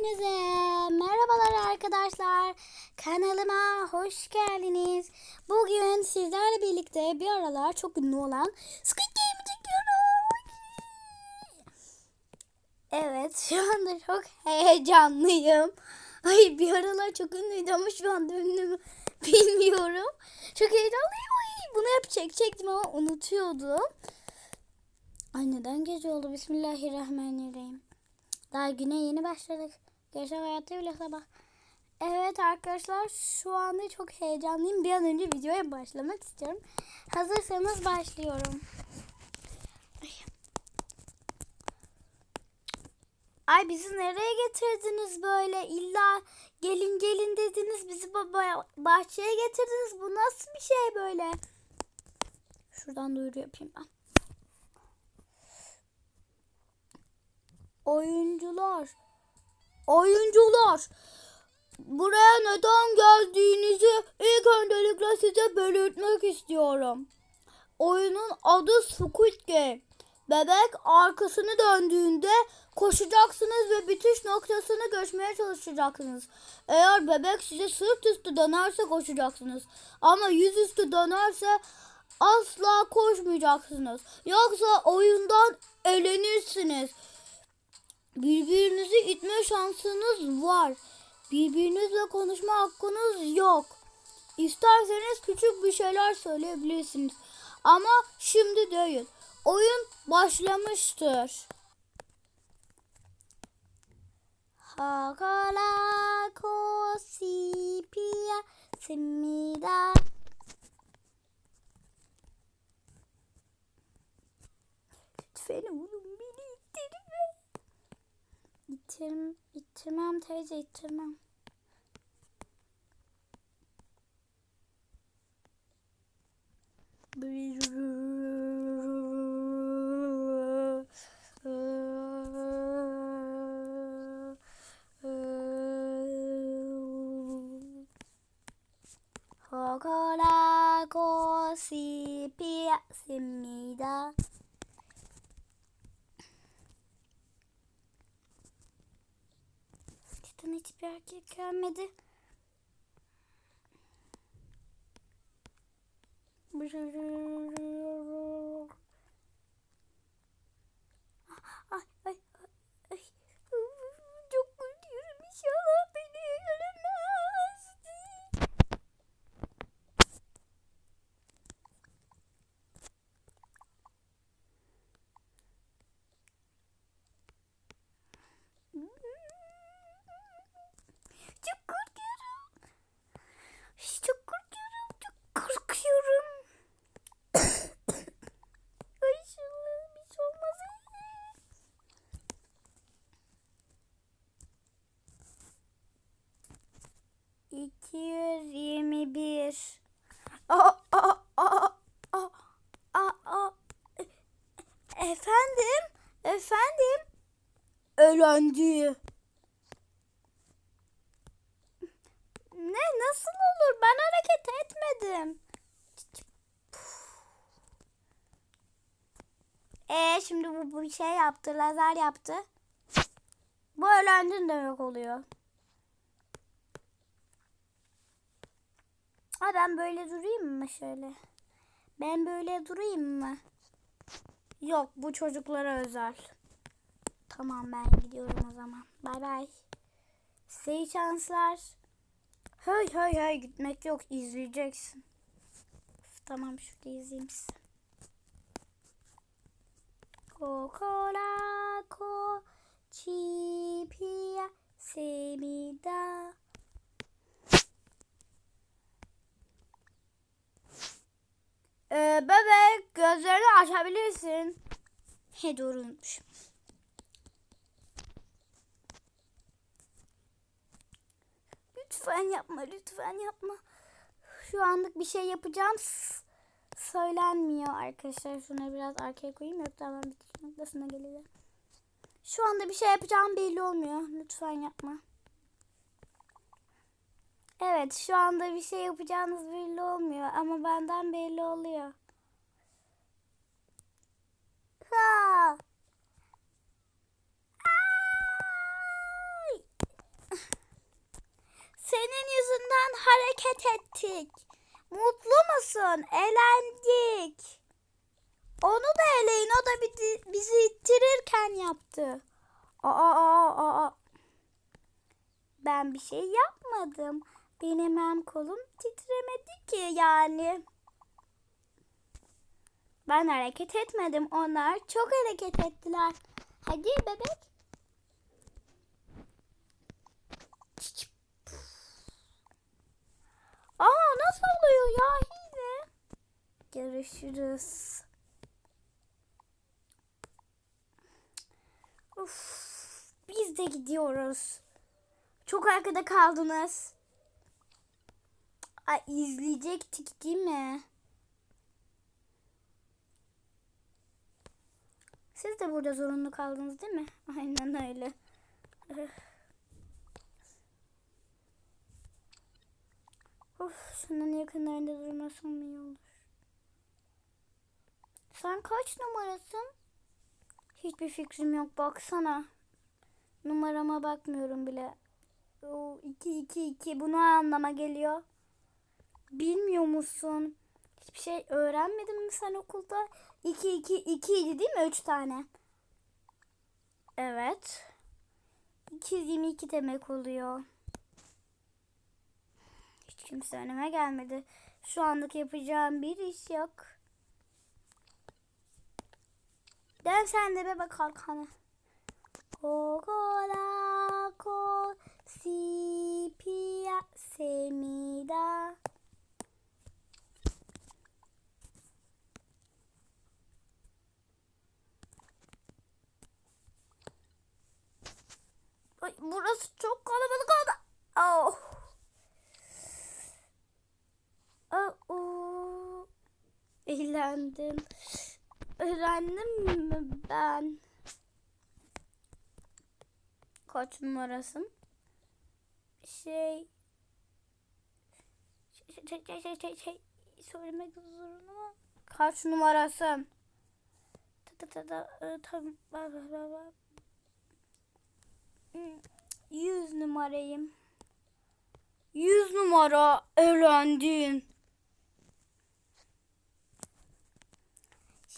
Hepinize merhabalar arkadaşlar. Kanalıma hoş geldiniz. Bugün sizlerle birlikte bir aralar çok ünlü olan Squid Game çekiyorum. Evet şu anda çok heyecanlıyım. Ay bir aralar çok ünlüydü ama şu anda ünlü mü bilmiyorum. Çok heyecanlıyım. Ay, bunu hep çekecektim ama unutuyordum. Ay neden gece oldu? Bismillahirrahmanirrahim. Daha güne yeni başladık. Gece hayatı bile sabah. Evet arkadaşlar şu anda çok heyecanlıyım. Bir an önce videoya başlamak istiyorum. Hazırsanız başlıyorum. Ay bizi nereye getirdiniz böyle? İlla gelin gelin dediniz. Bizi baba bahçeye getirdiniz. Bu nasıl bir şey böyle? Şuradan duyuru yapayım ben. Oyuncular. Oyuncular. Buraya neden geldiğinizi ilk öncelikle size belirtmek istiyorum. Oyunun adı Squid Game. Bebek arkasını döndüğünde koşacaksınız ve bitiş noktasını geçmeye çalışacaksınız. Eğer bebek size sırt üstü dönerse koşacaksınız. Ama yüzüstü dönerse asla koşmayacaksınız. Yoksa oyundan elenirsiniz. Birbirinizi itme şansınız var. Birbirinizle konuşma hakkınız yok. İsterseniz küçük bir şeyler söyleyebilirsiniz. Ama şimdi değil. Oyun başlamıştır. Hakala kosipia simida. Lütfen ittirme. 이틀 이틀만 되지 이틀만 허거라고 씹히었습니다. Hiçbir erkek gelmedi. Ay, ay, ay. Çok korkuyorum inşallah beni göremez. Çok korkuyorum. Çok korkuyorum. Çok korkuyorum. Ay inşallah bir şey olmaz. İki yüz yirmi bir. Aa, aa, aa, aa, aa, aa. Efendim? Efendim? Öğrendi. Ne nasıl olur? Ben hareket etmedim. E şimdi bu, bu şey yaptı, lazer yaptı. Bu öğrendin demek oluyor. Ha ben böyle durayım mı şöyle? Ben böyle durayım mı? Yok bu çocuklara özel. Tamam ben gidiyorum o zaman. Bay bay. Size iyi şanslar. Hay hay hay gitmek yok izleyeceksin. Tamam şurada izleyeyim sizi. Kokorako çipiya semida. Ee, bebek gözlerini açabilirsin. He doğru unutmuşum. Lütfen yapma, lütfen yapma. Şu anlık bir şey yapacağım. Söylenmiyor arkadaşlar. Şuna biraz arkaya koyayım yoksa hemen bitiş noktasına geleceğim. Şu anda bir şey yapacağım belli olmuyor. Lütfen yapma. Evet şu anda bir şey yapacağınız belli olmuyor ama benden belli oluyor. Ha. Ay! Senin yüzünden hareket ettik. Mutlu musun? Eğlendik. Onu da eleyin. O da bizi ittirirken yaptı. Aa, aa, aa. Ben bir şey yapmadım. Benim hem kolum titremedi ki yani. Ben hareket etmedim. Onlar çok hareket ettiler. Hadi bebek. Aa nasıl oluyor ya hile? Görüşürüz. Uf, biz de gidiyoruz. Çok arkada kaldınız. Ay izleyecektik değil mi? Siz de burada zorunlu kaldınız değil mi? Aynen öyle. Of, şunun yakınlarında durmasam iyi olur. Sen kaç numarasın? Hiçbir fikrim yok baksana. Numarama bakmıyorum bile. O 2 2 2 bunu anlama geliyor. Bilmiyor musun? Hiçbir şey öğrenmedin mi sen okulda? 2 2 2 idi değil mi? 3 tane. Evet. 222 demek oluyor. Kimse önüme gelmedi. Şu andaki yapacağım bir iş yok. Dön sen de bebe kalkanı. Kokola ko si pia semida. Burası çok kalabalık oldu. Oh. Oh. Eğlendim. Öğrendim mi ben? Kaç numarasın? Şey... Şey, şey, şey, şey, şey, şey söylemek zorunda Kaç numarasın? Ta ta ta ta e, tam. Hmm, Yüz numarayım. Yüz numara eğlendin.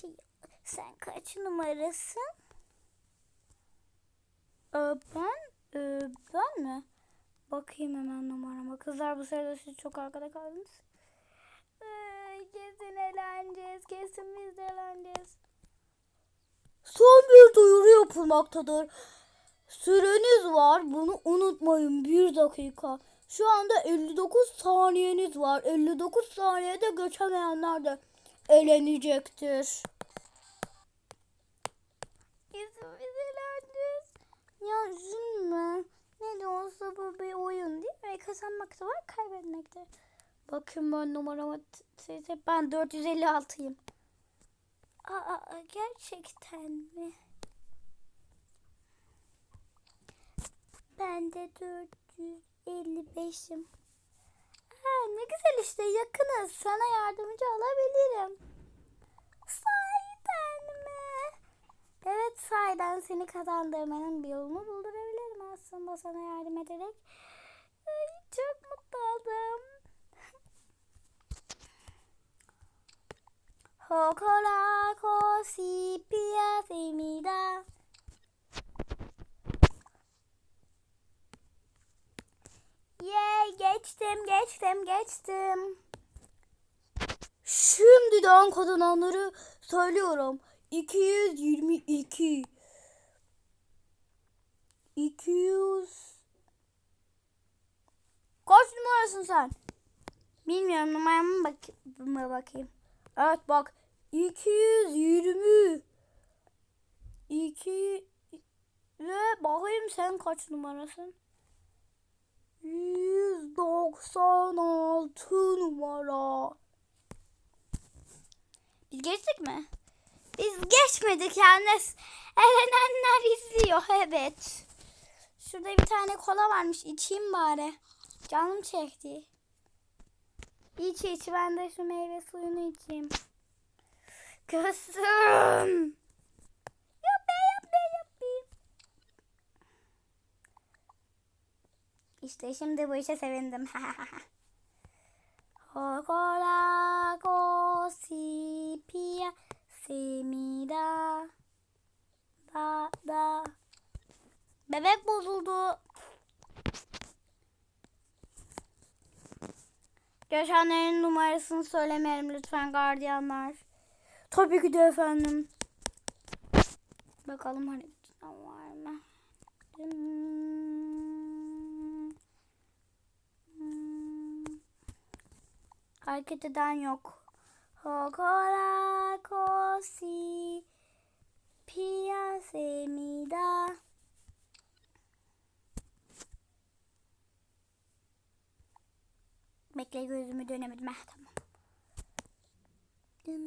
Şey, sen kaç numarasın? Ee, ben, e, ben mi? Bakayım hemen numarama. Kızlar bu sırada siz çok arkada kaldınız. Ee, kesin eğleneceğiz. Kesin biz de eğleneceğiz. Son bir duyuru yapılmaktadır. Süreniz var. Bunu unutmayın. Bir dakika. Şu anda 59 saniyeniz var. 59 saniyede geçemeyenler de eğlenecektir. Kesin biz eğleneceğiz. Ya üzülme. Ne de olsa bu bir oyun değil mi? Kazanmak da var, kaybetmek de. Bakın ben numarama size ben 456'yım. Aa gerçekten mi? Ben de 455'im. Ha, ne güzel işte yakınız. Sana yardımcı olabilirim. Sahiden mi? Evet sahiden seni kazandırmanın bir yolunu buldurabilirim aslında sana yardım ederek. Ay, çok mutlu oldum. Hokola kosi pia semida. Yay geçtim geçtim geçtim. Şimdiden kazananları söylüyorum. 222 200 Kaç numarasın sen? Bilmiyorum numaramı bak buna bakayım. Evet bak 220 2 ve bakayım sen kaç numarasın? 196 numara. Biz geçtik mi? Biz geçmedik yalnız. Elenenler izliyor evet. Şurada bir tane kola varmış. içeyim bari. Canım çekti. İç iç ben de şu meyve suyunu içeyim. Kızım. Yapma yapma yapma. İşte şimdi bu işe sevindim. Hokola kosi pia semida da da Bebek bozuldu. Geçenlerin numarasını söylemeyelim lütfen gardiyanlar. Tabii ki de efendim. Bakalım haritada Hareket eden yok. Hokora kosi pia semida. Bekle gözümü dönemedim. Heh, tamam. Hmm.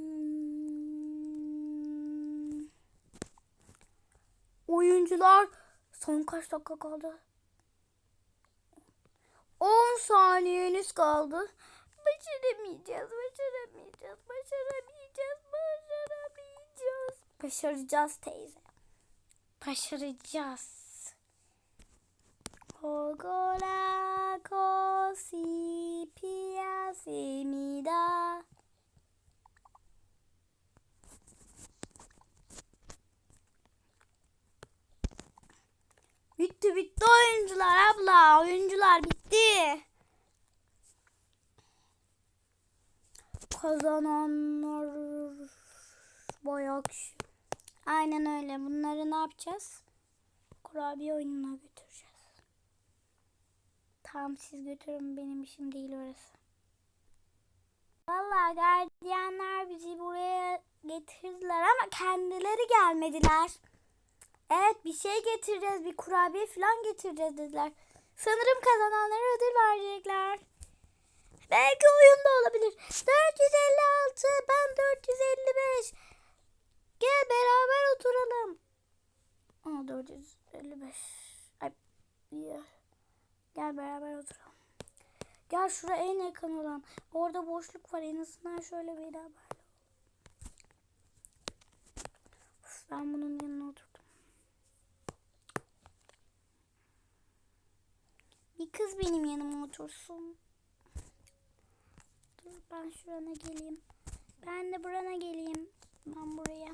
Oyuncular son kaç dakika kaldı? 10 saniyeniz kaldı. Başaramayacağız, başaramayacağız, başaramayacağız, başaramayacağız. Başaracağız teyze. Başaracağız. Hogola kosi piyasimida. Bitti bitti oyuncular abla. Oyuncular bitti. Kazananlar bayağı. Aynen öyle. Bunları ne yapacağız? Kurabiye oyununa götüreceğiz. Tamam siz götürün benim işim değil orası. Vallahi gardiyanlar bizi buraya getirdiler ama kendileri gelmediler. Evet bir şey getireceğiz bir kurabiye falan getireceğiz dediler. Sanırım kazananlara ödül verecekler. Belki oyunda olabilir. 456 ben 455. Gel beraber oturalım. Aa 455. Ay Gel beraber oturalım. Gel şuraya en yakın olan. Orada boşluk var. En azından şöyle beraber. Uf, ben bunun yanına oturdum. Bir kız benim yanıma otursun. Ben şurana geleyim. Ben de burana geleyim. Ben buraya.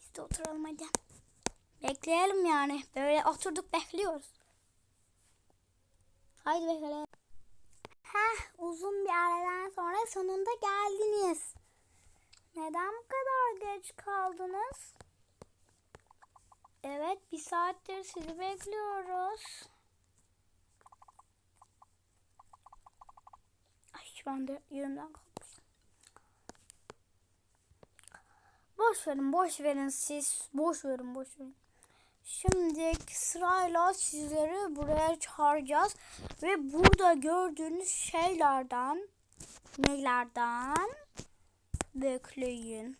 Biz de oturalım hadi. Bekleyelim yani. Böyle oturduk bekliyoruz. Haydi bakalım. Heh uzun bir aradan sonra sonunda geldiniz. Neden bu kadar geç kaldınız? Evet bir saattir sizi bekliyoruz. Ay ben de yerimden kalkmışım. Boş verin boş verin siz. Boş verin boş verin. Şimdi sırayla sizleri buraya çağıracağız. Ve burada gördüğünüz şeylerden nelerden bekleyin.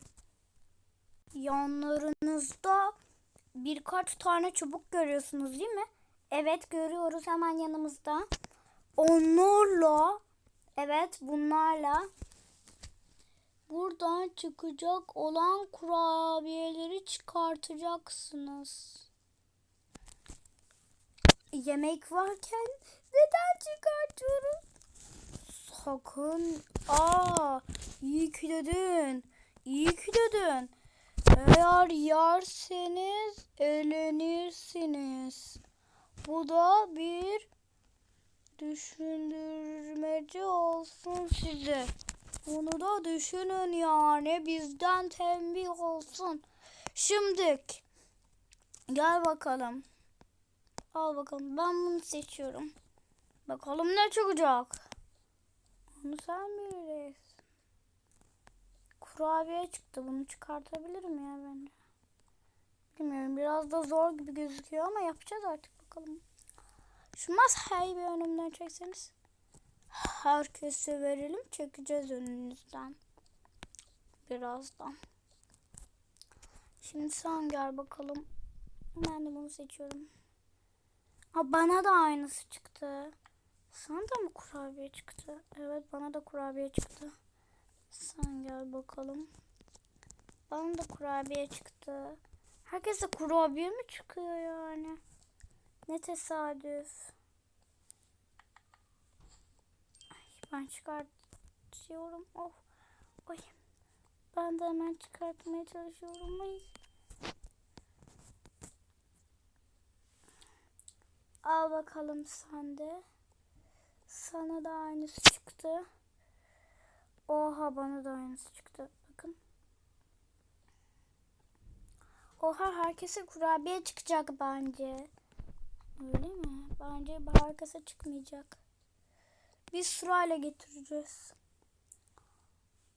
Yanlarınızda birkaç tane çubuk görüyorsunuz değil mi? Evet görüyoruz hemen yanımızda. Onlarla evet bunlarla buradan çıkacak olan kurabiyeleri çıkartacaksınız. Yemek varken neden çıkartıyoruz? Sakın. Aa, iyi ki dedin. İyi ki dedin. Eğer yerseniz elenirsiniz. Bu da bir düşündürmeci olsun size. Bunu da düşünün yani bizden tembih olsun. Şimdi gel bakalım. Al bakalım ben bunu seçiyorum. Bakalım ne çıkacak. Onu sen bilirsin. Kurabiye çıktı. Bunu çıkartabilirim ya bence. Bilmiyorum biraz da zor gibi gözüküyor ama yapacağız artık bakalım. Şu masayı bir önümden çekseniz. Herkese verelim. Çekeceğiz önünüzden. Birazdan. Şimdi sen gel bakalım. Ben de bunu seçiyorum. Ha bana da aynısı çıktı. Sana da mı kurabiye çıktı? Evet bana da kurabiye çıktı. Sen gel bakalım. Bana da kurabiye çıktı. Herkese kurabiye mi çıkıyor yani? Ne tesadüf. Ay, ben çıkartıyorum. Of. Oy. Ben de hemen çıkartmaya çalışıyorum. Ay. Al bakalım sen de. Sana da aynısı çıktı. Oha bana da aynısı çıktı. Bakın. Oha herkese kurabiye çıkacak bence. Öyle mi? Bence herkese çıkmayacak. Biz sırayla getireceğiz.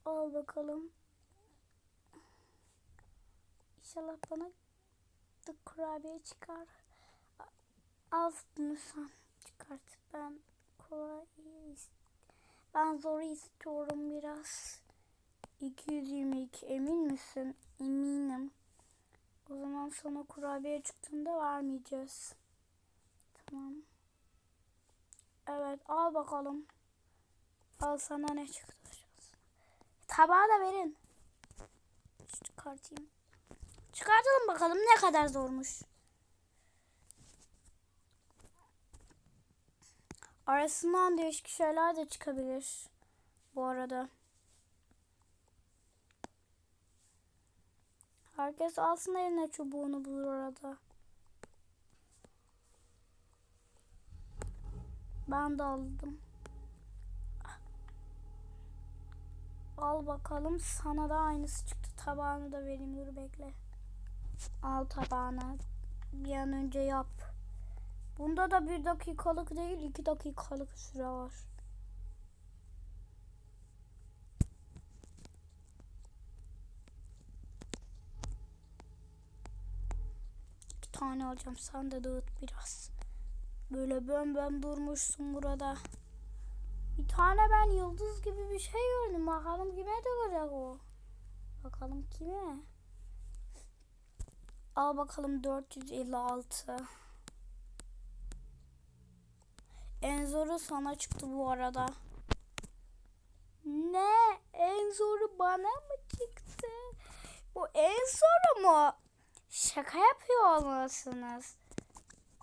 Al bakalım. İnşallah bana da kurabiye çıkar. Al bunu sen çıkart. Ben kolay ben zoru istiyorum biraz. 222 emin misin? Eminim. O zaman sana kurabiye çıktığında vermeyeceğiz. Tamam. Evet al bakalım. Al sana ne çıktı? Tabağı da verin. Çıkartayım. Çıkartalım bakalım ne kadar zormuş. Arasından değişik şeyler de çıkabilir. Bu arada. Herkes alsın eline çubuğunu bulur orada. Ben de aldım. Al bakalım sana da aynısı çıktı. Tabağını da vereyim dur bekle. Al tabağını. Bir an önce yap. Bunda da bir dakikalık değil iki dakikalık süre var. İki tane alacağım. Sen de dağıt biraz. Böyle bön bön durmuşsun burada. Bir tane ben yıldız gibi bir şey gördüm. Bakalım kime doğacak o. Bakalım kime. Al bakalım 456. En zoru sana çıktı bu arada. Ne? En zoru bana mı çıktı? Bu en zoru mu? Şaka yapıyor olmalısınız.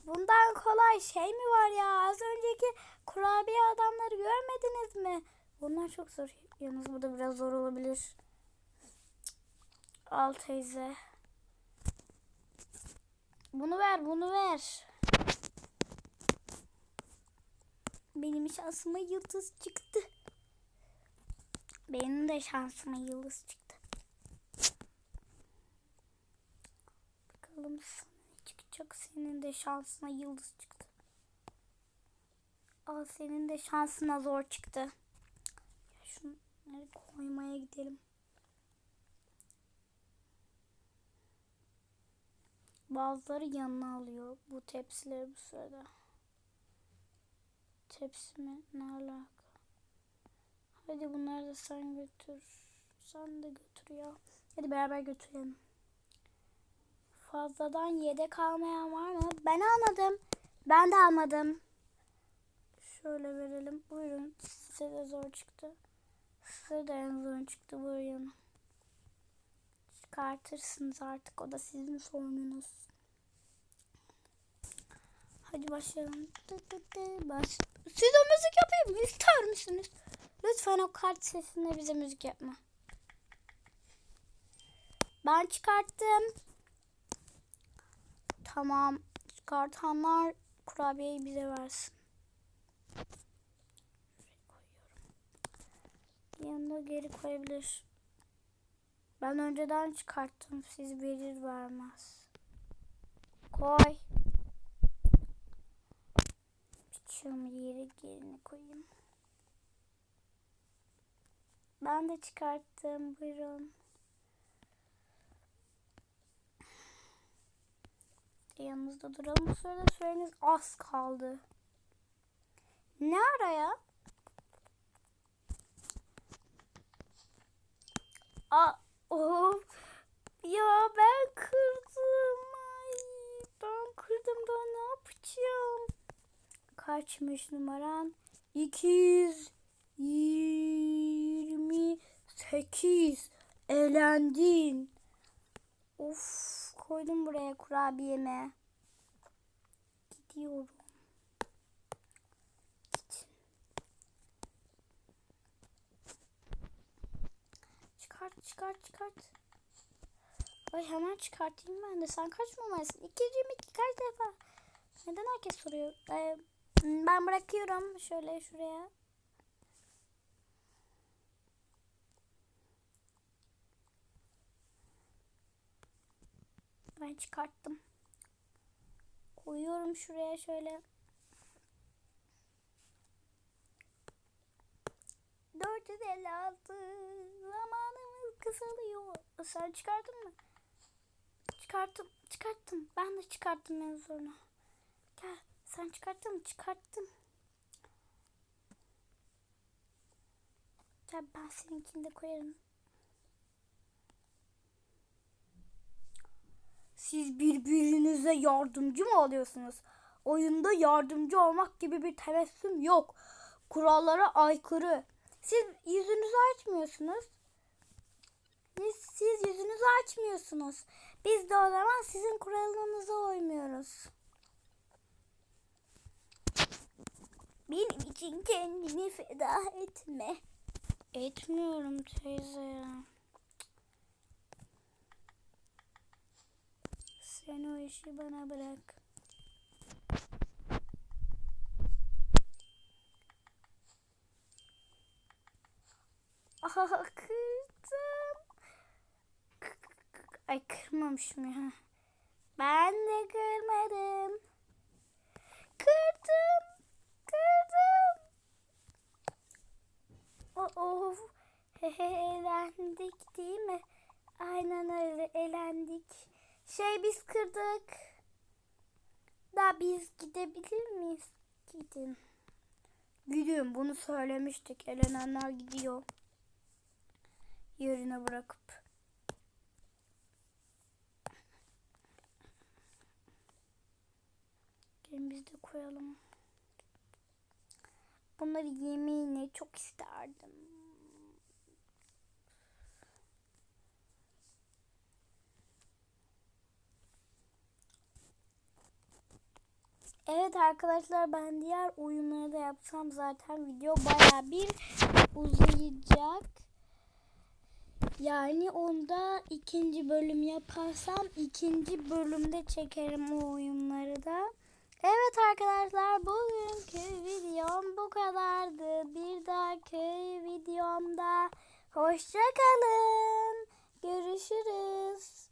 Bundan kolay şey mi var ya? Az önceki kurabiye adamları görmediniz mi? Bunlar çok zor. Yalnız bu da biraz zor olabilir. Al teyze. Bunu ver, bunu ver. Benim şansıma yıldız çıktı. Benim de şansıma yıldız çıktı. Bakalım çıkacak. Senin de şansına yıldız çıktı. Al senin de şansına zor çıktı. Ya şunları koymaya gidelim. Bazıları yanına alıyor bu tepsileri bu sırada. Tepsi mi? Ne alaka? Hadi bunları da sen götür. Sen de götür ya. Hadi beraber götürelim. Fazladan yedek almayan var mı? Ben almadım. Ben de almadım. Şöyle verelim. Buyurun. Size de zor çıktı. Size de en zor çıktı. Buyurun. Çıkartırsınız artık. O da sizin sorununuz. Hadi başlayalım. Baş. Size müzik yapayım? İster misiniz? Lütfen o kart sesinde bize müzik yapma. Ben çıkarttım. Tamam. Çıkartanlar kurabiyeyi bize versin. Yanına geri koyabilir. Ben önceden çıkarttım. Siz verir vermez. Koy. Şunu yere yerine koyayım. Ben de çıkarttım. Buyurun. Yanınızda duralım. Bu sırada süreniz az kaldı. Ne araya? Aa, of. Ya ben kırdım. Ay, ben kırdım. Ben ne yapacağım? Kaçmış numaran? 228. Elendin. Of koydum buraya kurabiyemi. Gidiyorum. Çıkart çıkart çıkart. Ay hemen çıkartayım ben de. Sen kaç numarasın? İkinci mi? Kaç defa? Neden herkes soruyor? Ee, ben bırakıyorum. Şöyle şuraya. Ben çıkarttım. Koyuyorum şuraya şöyle. Dört yüz elli altı. Zamanımız kısalıyor. Sen çıkardın mı? Çıkarttım. Çıkarttım. Ben de çıkarttım en sonuna. Gel. Sen çıkarttın mı? Çıkarttım. Gel ben seninkini de koyarım. Siz birbirinize yardımcı mı oluyorsunuz? Oyunda yardımcı olmak gibi bir tebessüm yok. Kurallara aykırı. Siz yüzünüzü açmıyorsunuz. Siz, siz yüzünüzü açmıyorsunuz. Biz de o zaman sizin kuralınıza uymuyoruz. Benim için kendini feda etme. Etmiyorum teyze. Sen o işi bana bırak. Aha kırdım. Ay kırmamışım ya. Ben de kırmadım. Kırdım. Kırdım. Oh, elendik değil mi? Aynen öyle elendik. Şey biz kırdık. Da biz gidebilir miyiz? Gidin. Gidin bunu söylemiştik. Elenenler gidiyor. Yerine bırakıp. Gelin biz de koyalım. Bunları yemeğini çok isterdim. Evet arkadaşlar ben diğer oyunları da yapsam zaten video baya bir uzayacak. Yani onda ikinci bölüm yaparsam ikinci bölümde çekerim o oyunları da. Evet arkadaşlar bugünkü videom bu kadardı. Bir dahaki videomda hoşça kalın. Görüşürüz.